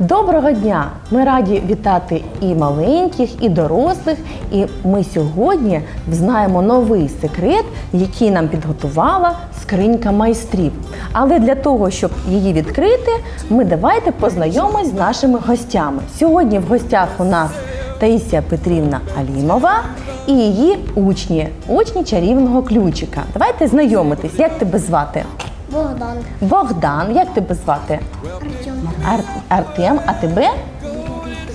Доброго дня! Ми раді вітати і маленьких, і дорослих. І ми сьогодні знаємо новий секрет, який нам підготувала скринька майстрів. Але для того, щоб її відкрити, ми давайте познайомимось з нашими гостями. Сьогодні в гостях у нас Таїсія Петрівна Алімова і її учні, учні чарівного ключика. Давайте знайомитись. Як тебе звати? Богдан. Богдан, як тебе звати? Артем. Ар- Артем, а тебе?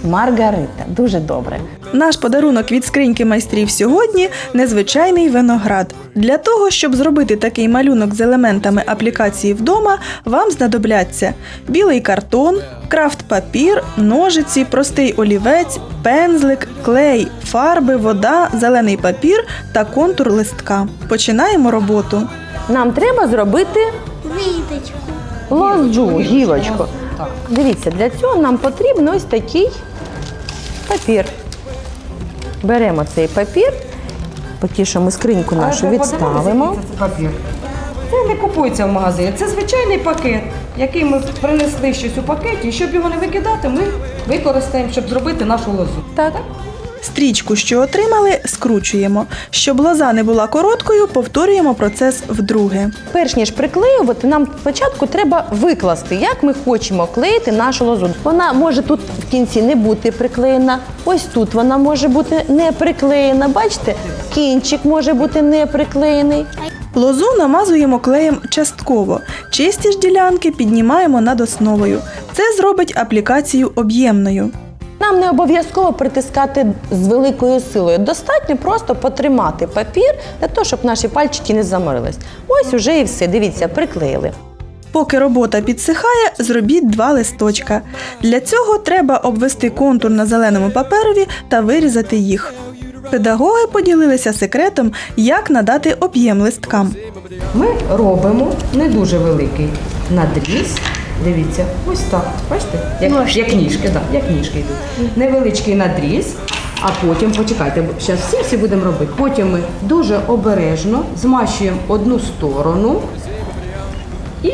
Маргарита. Дуже добре. Наш подарунок від скриньки майстрів сьогодні незвичайний виноград. Для того, щоб зробити такий малюнок з елементами аплікації вдома, вам знадобляться білий картон, крафт-папір, ножиці, простий олівець, пензлик, клей, фарби, вода, зелений папір та контур листка. Починаємо роботу. Нам треба зробити Виточку. лозу, гілочку. Дивіться, для цього нам потрібен ось такий папір. Беремо цей папір, поки що ми скриньку нашу відставимо. Це папір. Це не купується в магазині. Це звичайний пакет, який ми принесли щось у пакеті. І щоб його не викидати, ми використаємо, щоб зробити нашу лозу. Так. Стрічку, що отримали, скручуємо. Щоб лоза не була короткою, повторюємо процес вдруге. Перш ніж приклеювати, нам спочатку треба викласти, як ми хочемо клеїти нашу лозу. Вона може тут в кінці не бути приклеєна. Ось тут вона може бути не приклеєна. Бачите, кінчик може бути не приклеєний. Лозу намазуємо клеєм частково. Чисті ж ділянки піднімаємо над основою. Це зробить аплікацію об'ємною. Нам не обов'язково притискати з великою силою. Достатньо просто потримати папір для того, щоб наші пальчики не заморились. Ось уже і все. Дивіться, приклеїли. Поки робота підсихає, зробіть два листочка. Для цього треба обвести контур на зеленому паперові та вирізати їх. Педагоги поділилися секретом, як надати об'єм листкам. Ми робимо не дуже великий надріз. Дивіться, ось так. Бачите? Як, як ніжки, да, як ніжки йдуть. Невеличкий надріз, а потім, почекайте, зараз всі всі будемо робити. Потім ми дуже обережно змащуємо одну сторону і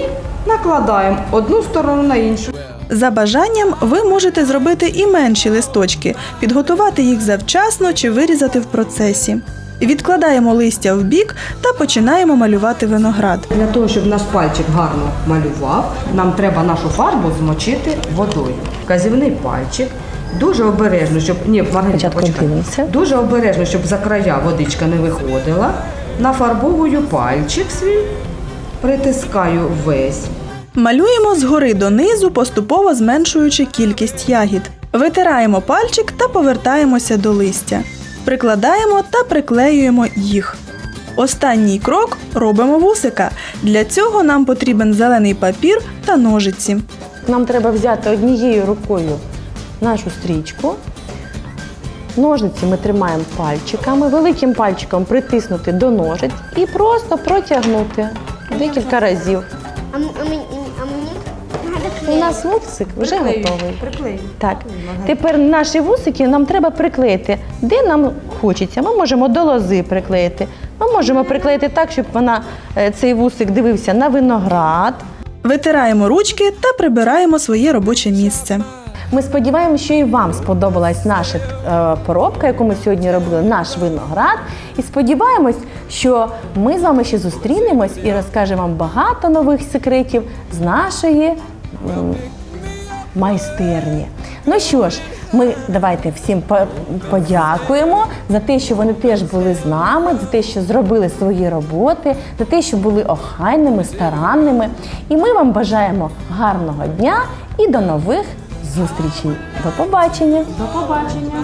накладаємо одну сторону на іншу. За бажанням ви можете зробити і менші листочки, підготувати їх завчасно чи вирізати в процесі. Відкладаємо листя в бік та починаємо малювати виноград. Для того, щоб наш пальчик гарно малював, нам треба нашу фарбу змочити водою. Вказівний пальчик. Дуже обережно, щоб ні, Маргарита, почекай. Дуже обережно, щоб за края водичка не виходила. Нафарбовую пальчик свій, притискаю весь. Малюємо згори донизу, поступово зменшуючи кількість ягід. Витираємо пальчик та повертаємося до листя. Прикладаємо та приклеюємо їх. Останній крок робимо вусика. Для цього нам потрібен зелений папір та ножиці. Нам треба взяти однією рукою нашу стрічку. Ножниці ми тримаємо пальчиками, великим пальчиком притиснути до ножиць і просто протягнути декілька разів. У нас вусик вже Приклею, готовий. Приклею. Так, тепер наші вусики нам треба приклеїти, де нам хочеться. Ми можемо до лози приклеїти. Ми можемо приклеїти так, щоб вона е, цей вусик дивився на виноград. Витираємо ручки та прибираємо своє робоче місце. Ми сподіваємося, що і вам сподобалась наша е, поробка, яку ми сьогодні робили, наш виноград. І сподіваємось, що ми з вами ще зустрінемось і розкажемо вам багато нових секретів з нашої майстерні. Ну що ж, ми давайте всім по- подякуємо за те, що вони теж були з нами, за те, що зробили свої роботи, за те, що були охайними, старанними. І ми вам бажаємо гарного дня і до нових зустрічей. До побачення! До побачення.